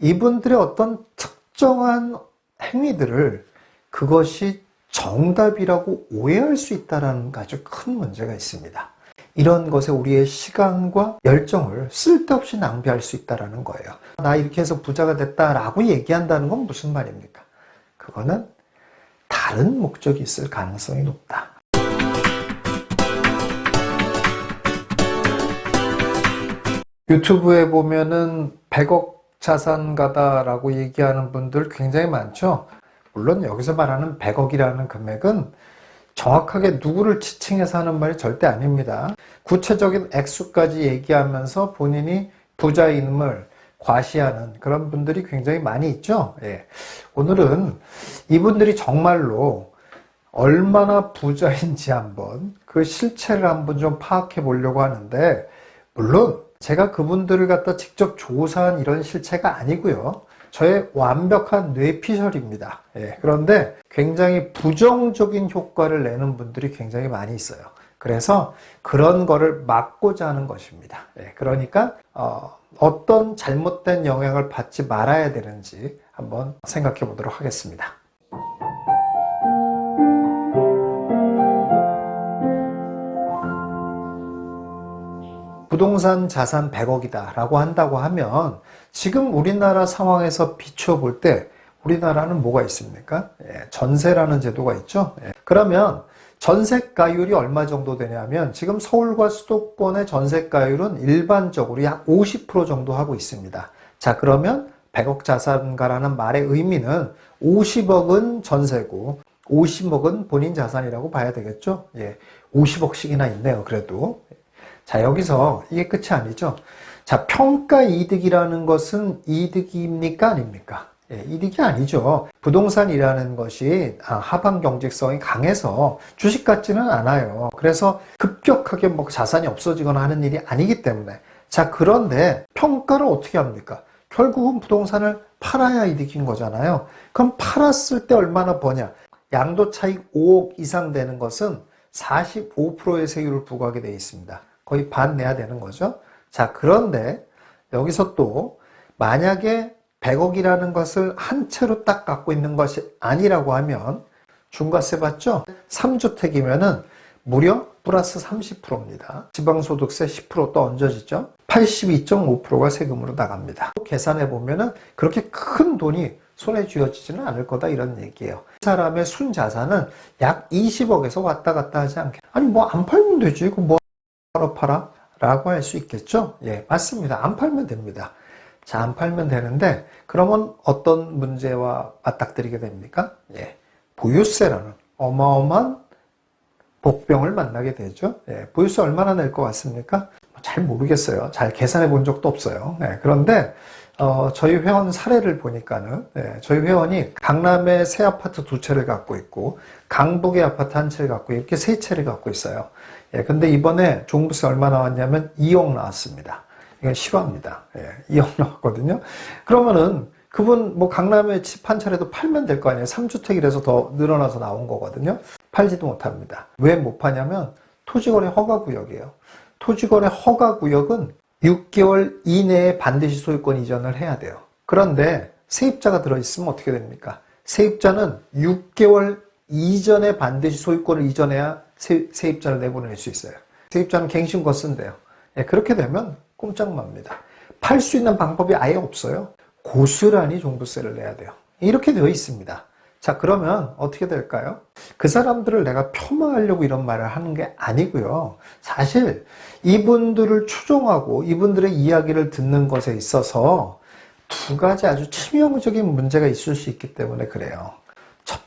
이분들의 어떤 특정한 행위들을 그것이 정답이라고 오해할 수 있다는 아주 큰 문제가 있습니다. 이런 것에 우리의 시간과 열정을 쓸데없이 낭비할 수 있다는 거예요. 나 이렇게 해서 부자가 됐다라고 얘기한다는 건 무슨 말입니까? 그거는 다른 목적이 있을 가능성이 높다. 유튜브에 보면은 100억 자산가다라고 얘기하는 분들 굉장히 많죠. 물론 여기서 말하는 100억이라는 금액은 정확하게 누구를 지칭해서 하는 말이 절대 아닙니다. 구체적인 액수까지 얘기하면서 본인이 부자임을 과시하는 그런 분들이 굉장히 많이 있죠. 예. 오늘은 이분들이 정말로 얼마나 부자인지 한번 그 실체를 한번 좀 파악해 보려고 하는데, 물론 제가 그분들을 갖다 직접 조사한 이런 실체가 아니고요. 저의 완벽한 뇌피셜입니다. 예, 그런데 굉장히 부정적인 효과를 내는 분들이 굉장히 많이 있어요. 그래서 그런 거를 막고자 하는 것입니다. 예, 그러니까 어, 어떤 잘못된 영향을 받지 말아야 되는지 한번 생각해 보도록 하겠습니다. 부동산 자산 100억이다 라고 한다고 하면 지금 우리나라 상황에서 비추어 볼 때 우리나라는 뭐가 있습니까? 예, 전세라는 제도가 있죠. 예, 그러면 전세가율이 얼마 정도 되냐면 지금 서울과 수도권의 전세가율은 일반적으로 약 50% 정도 하고 있습니다. 자, 그러면 100억 자산가라는 말의 의미는 50억은 전세고 50억은 본인 자산이라고 봐야 되겠죠? 예, 50억씩이나 있네요, 그래도. 자, 여기서 이게 끝이 아니죠. 자, 평가 이득이라는 것은 이득입니까? 아닙니까? 예, 이득이 아니죠. 부동산이라는 것이 아, 하방 경직성이 강해서 주식 같지는 않아요. 그래서 급격하게 뭐 자산이 없어지거나 하는 일이 아니기 때문에. 자, 그런데 평가를 어떻게 합니까? 결국은 부동산을 팔아야 이득인 거잖아요. 그럼 팔았을 때 얼마나 버냐? 양도 차익 5억 이상 되는 것은 45%의 세율을 부과하게 되어 있습니다. 거의 반 내야 되는 거죠. 자, 그런데 여기서 또 만약에 100억이라는 것을 한 채로 딱 갖고 있는 것이 아니라고 하면 중과세 받죠? 3주택이면은 무려 플러스 30%입니다. 지방소득세 10%또 얹어지죠? 82.5%가 세금으로 나갑니다. 계산해 보면은 그렇게 큰 돈이 손에 쥐어지지는 않을 거다 이런 얘기예요. 이 사람의 순자산은 약 20억에서 왔다 갔다 하지 않게. 아니 뭐 안 팔면 되지. 이거 뭐 하러 팔아? 라고 할 수 있겠죠? 예, 맞습니다. 안 팔면 됩니다. 자, 안 팔면 되는데, 그러면 어떤 문제와 맞닥뜨리게 됩니까? 예, 보유세라는 어마어마한 복병을 만나게 되죠. 예, 보유세 얼마나 낼 것 같습니까? 잘 모르겠어요. 잘 계산해 본 적도 없어요. 예, 그런데, 어, 저희 회원 사례를 보니까는, 예, 저희 회원이 강남에 새 아파트 두 채를 갖고 있고, 강북에 아파트 한 채를 갖고 이렇게 세 채를 갖고 있어요. 예, 근데 이번에 종부세 얼마 나왔냐면 2억 나왔습니다. 이건 실화입니다. 예, 2억 나왔거든요. 그러면은 그분 뭐 강남에 집 한 차례도 팔면 될 거 아니에요. 3주택이라서 더 늘어나서 나온 거거든요. 팔지도 못합니다. 왜 못 파냐면 토지거래 허가구역이에요. 토지거래 허가구역은 6개월 이내에 반드시 소유권 이전을 해야 돼요. 그런데 세입자가 들어있으면 어떻게 됩니까? 세입자는 6개월 이전에 반드시 소유권을 이전해야 세, 세입자를 내보낼 수 있어요. 세입자는 갱신 거 쓴대요. 예, 그렇게 되면 꼼짝맙니다. 팔 수 있는 방법이 아예 없어요. 고스란히 종부세를 내야 돼요. 이렇게 되어 있습니다. 자, 그러면 어떻게 될까요? 그 사람들을 내가 폄하하려고 이런 말을 하는 게 아니고요. 사실 이분들을 추종하고 이분들의 이야기를 듣는 것에 있어서 두 가지 아주 치명적인 문제가 있을 수 있기 때문에 그래요.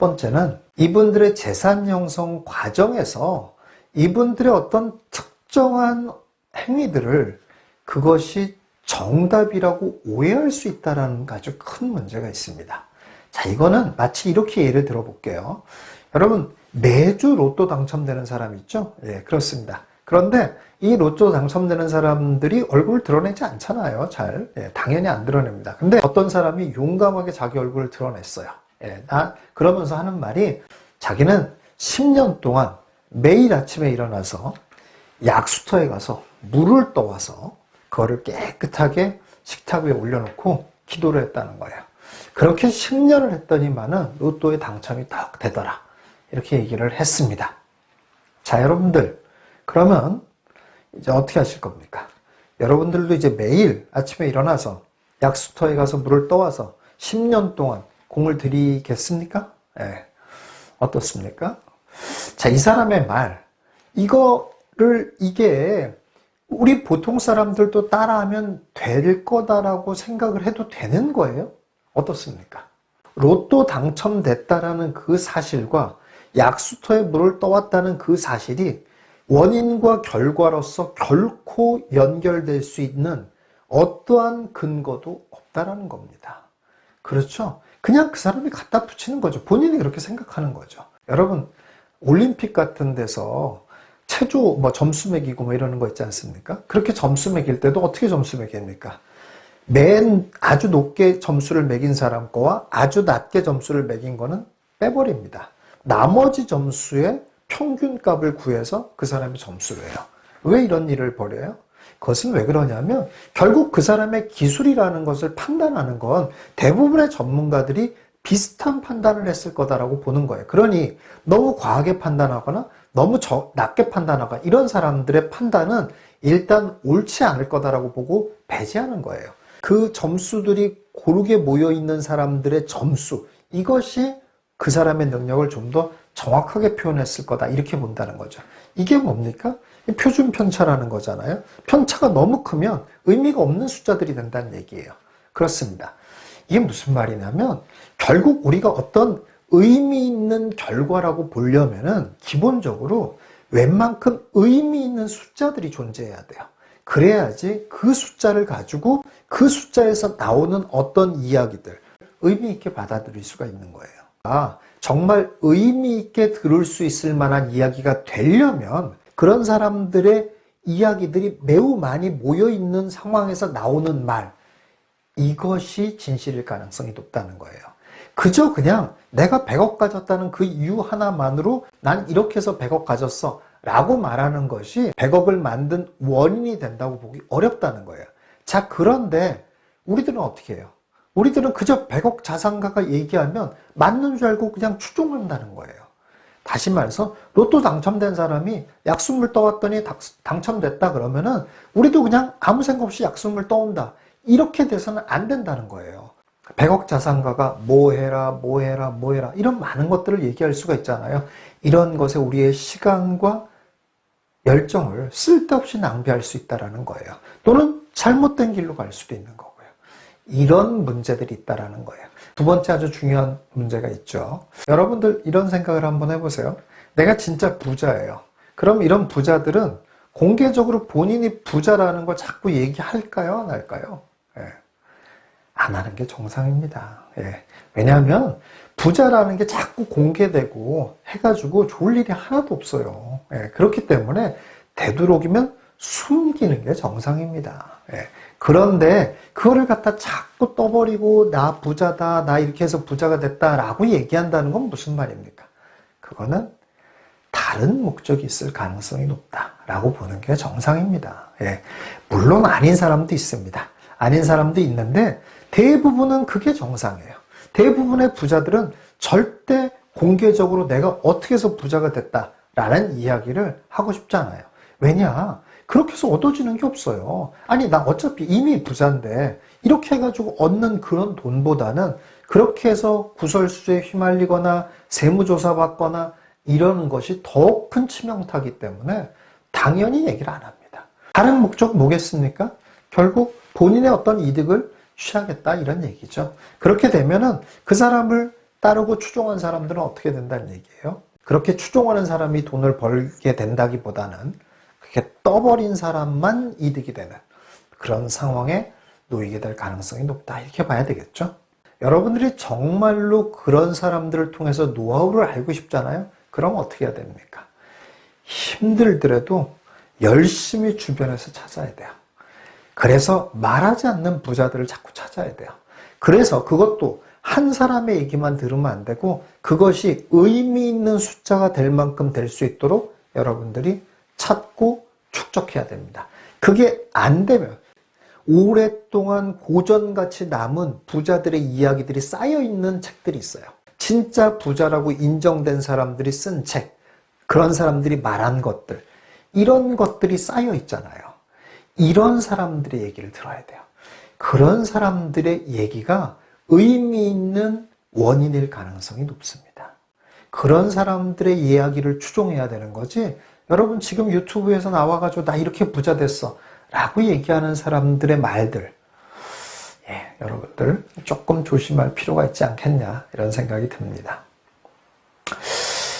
첫 번째는 이분들의 재산 형성 과정에서 이분들의 어떤 특정한 행위들을 그것이 정답이라고 오해할 수 있다는 아주 큰 문제가 있습니다. 자, 이거는 마치 이렇게 예를 들어 볼게요. 여러분, 매주 로또 당첨되는 사람 있죠? 예, 그렇습니다. 그런데 이 로또 당첨되는 사람들이 얼굴을 드러내지 않잖아요. 잘. 예, 당연히 안 드러냅니다. 근데 어떤 사람이 용감하게 자기 얼굴을 드러냈어요. 예, 나 그러면서 하는 말이 자기는 10년 동안 매일 아침에 일어나서 약수터에 가서 물을 떠와서 그거를 깨끗하게 식탁 위에 올려놓고 기도를 했다는 거예요. 그렇게 10년을 했더니만은 로또에 당첨이 딱 되더라. 이렇게 얘기를 했습니다. 자, 여러분들. 그러면 이제 어떻게 하실 겁니까? 여러분들도 이제 매일 아침에 일어나서 약수터에 가서 물을 떠와서 10년 동안 공을 들이겠습니까? 예. 어떻습니까? 자, 이 사람의 말. 이거를, 이게 우리 보통 사람들도 따라하면 될 거다라고 생각을 해도 되는 거예요? 어떻습니까? 로또 당첨됐다라는 그 사실과 약수터에 물을 떠왔다는 그 사실이 원인과 결과로서 결코 연결될 수 있는 어떠한 근거도 없다라는 겁니다. 그렇죠? 그냥 그 사람이 갖다 붙이는 거죠. 본인이 그렇게 생각하는 거죠. 여러분, 올림픽 같은 데서 체조 뭐 점수 매기고 뭐 이러는 거 있지 않습니까? 그렇게 점수 매길 때도 어떻게 점수 매깁니까? 맨 아주 높게 점수를 매긴 사람 거와 아주 낮게 점수를 매긴 거는 빼버립니다. 나머지 점수의 평균값을 구해서 그 사람이 점수를 해요. 왜 이런 일을 벌여요? 그것은 왜 그러냐면 결국 그 사람의 기술이라는 것을 판단하는 건 대부분의 전문가들이 비슷한 판단을 했을 거다라고 보는 거예요. 그러니 너무 과하게 판단하거나 너무 저, 낮게 판단하거나 이런 사람들의 판단은 일단 옳지 않을 거다라고 보고 배제하는 거예요. 그 점수들이 고르게 모여 있는 사람들의 점수 이것이 그 사람의 능력을 좀 더 정확하게 표현했을 거다 이렇게 본다는 거죠. 이게 뭡니까? 표준 편차라는 거잖아요. 편차가 너무 크면 의미가 없는 숫자들이 된다는 얘기예요. 그렇습니다. 이게 무슨 말이냐면 결국 우리가 어떤 의미 있는 결과라고 보려면은 기본적으로 웬만큼 의미 있는 숫자들이 존재해야 돼요. 그래야지 그 숫자를 가지고 그 숫자에서 나오는 어떤 이야기들 의미 있게 받아들일 수가 있는 거예요. 아, 정말 의미 있게 들을 수 있을 만한 이야기가 되려면 그런 사람들의 이야기들이 매우 많이 모여 있는 상황에서 나오는 말 이것이 진실일 가능성이 높다는 거예요. 그저 그냥 내가 100억 가졌다는 그 이유 하나만으로 난 이렇게 해서 100억 가졌어 라고 말하는 것이 100억을 만든 원인이 된다고 보기 어렵다는 거예요. 자, 그런데 우리들은 어떻게 해요? 우리들은 그저 100억 자산가가 얘기하면 맞는 줄 알고 그냥 추종한다는 거예요. 다시 말해서 로또 당첨된 사람이 약수물 떠왔더니 당첨됐다 그러면은 우리도 그냥 아무 생각 없이 약수물 떠온다. 이렇게 돼서는 안 된다는 거예요. 100억 자산가가 뭐 해라, 뭐 해라, 뭐 해라. 이런 많은 것들을 얘기할 수가 있잖아요. 이런 것에 우리의 시간과 열정을 쓸데없이 낭비할 수 있다라는 거예요. 또는 잘못된 길로 갈 수도 있는 거고요. 이런 문제들이 있다라는 거예요. 두 번째 아주 중요한 문제가 있죠. 여러분들 이런 생각을 한번 해보세요. 내가 진짜 부자예요. 그럼 이런 부자들은 공개적으로 본인이 부자라는 걸 자꾸 얘기할까요? 안 할까요? 예. 안 하는 게 정상입니다. 예. 왜냐하면 부자라는 게 자꾸 공개되고 해가지고 좋을 일이 하나도 없어요. 예. 그렇기 때문에 되도록이면 숨기는 게 정상입니다. 예. 그런데 그거를 갖다 자꾸 떠버리고 나 부자다, 나 이렇게 해서 부자가 됐다라고 얘기한다는 건 무슨 말입니까? 그거는 다른 목적이 있을 가능성이 높다라고 보는 게 정상입니다. 예. 물론 아닌 사람도 있습니다. 아닌 사람도 있는데 대부분은 그게 정상이에요. 대부분의 부자들은 절대 공개적으로 내가 어떻게 해서 부자가 됐다라는 이야기를 하고 싶지 않아요. 왜냐? 그렇게 해서 얻어지는 게 없어요. 아니, 나 어차피 이미 부자인데, 이렇게 해가지고 얻는 그런 돈보다는 그렇게 해서 구설수에 휘말리거나 세무조사 받거나 이러는 것이 더 큰 치명타기 때문에 당연히 얘기를 안 합니다. 다른 목적 뭐겠습니까? 결국 본인의 어떤 이득을 취하겠다 이런 얘기죠. 그렇게 되면은 그 사람을 따르고 추종한 사람들은 어떻게 된다는 얘기예요? 그렇게 추종하는 사람이 돈을 벌게 된다기보다는 그렇게 떠버린 사람만 이득이 되는 그런 상황에 놓이게 될 가능성이 높다. 이렇게 봐야 되겠죠. 여러분들이 정말로 그런 사람들을 통해서 노하우를 알고 싶잖아요. 그럼 어떻게 해야 됩니까? 힘들더라도 열심히 주변에서 찾아야 돼요. 그래서 말하지 않는 부자들을 자꾸 찾아야 돼요. 그래서 그것도 한 사람의 얘기만 들으면 안 되고 그것이 의미 있는 숫자가 될 만큼 될 수 있도록 여러분들이 찾고 축적해야 됩니다. 그게 안 되면 오랫동안 고전같이 남은 부자들의 이야기들이 쌓여 있는 책들이 있어요. 진짜 부자라고 인정된 사람들이 쓴 책, 그런 사람들이 말한 것들, 이런 것들이 쌓여 있잖아요. 이런 사람들의 얘기를 들어야 돼요. 그런 사람들의 얘기가 의미 있는 원인일 가능성이 높습니다. 그런 사람들의 이야기를 추종해야 되는 거지. 여러분 지금 유튜브에서 나와가지고 나 이렇게 부자 됐어. 라고 얘기하는 사람들의 말들. 예, 여러분들 조금 조심할 필요가 있지 않겠냐. 이런 생각이 듭니다.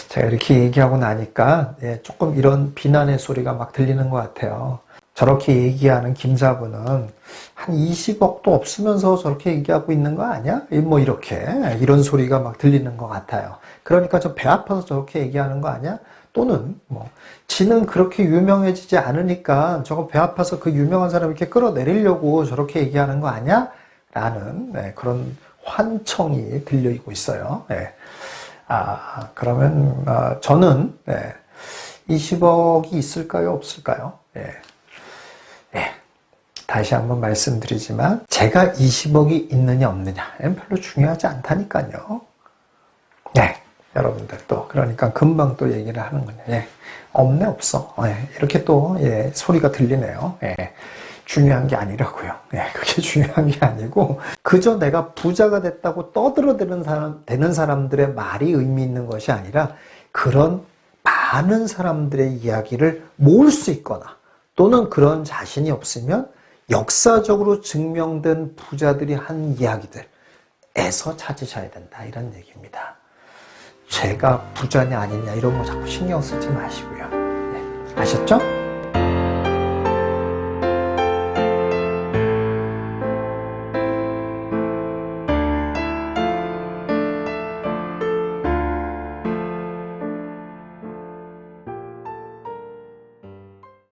제가 이렇게 얘기하고 나니까 예, 조금 이런 비난의 소리가 막 들리는 것 같아요. 저렇게 얘기하는 김사부는 한 20억도 없으면서 저렇게 얘기하고 있는 거 아니야? 뭐 이렇게 이런 소리가 막 들리는 것 같아요. 그러니까 저 배 아파서 저렇게 얘기하는 거 아니야? 또는 뭐 지는 그렇게 유명해지지 않으니까 저거 배 아파서 그 유명한 사람 이렇게 끌어내리려고 저렇게 얘기하는 거 아니야? 라는 네, 그런 환청이 들리고 있어요. 네. 아 그러면 아, 저는 네, 20억이 있을까요? 없을까요? 예. 예. 다시 한번 말씀드리지만 제가 20억이 있느냐 없느냐 별로 중요하지 않다니까요. 네. 여러분들 또 그러니까 금방 또 얘기를 하는 거냐. 예. 없네 없어. 예. 이렇게 또 예, 소리가 들리네요. 예. 중요한 게 아니라고요. 예, 그게 중요한 게 아니고 그저 내가 부자가 됐다고 떠들어대는 사람 되는 사람들의 말이 의미 있는 것이 아니라 그런 많은 사람들의 이야기를 모을 수 있거나 또는 그런 자신이 없으면 역사적으로 증명된 부자들이 한 이야기들에서 찾으셔야 된다 이런 얘기입니다. 제가 부자냐 아니냐 이런 거 자꾸 신경 쓰지 마시고요. 네, 아셨죠?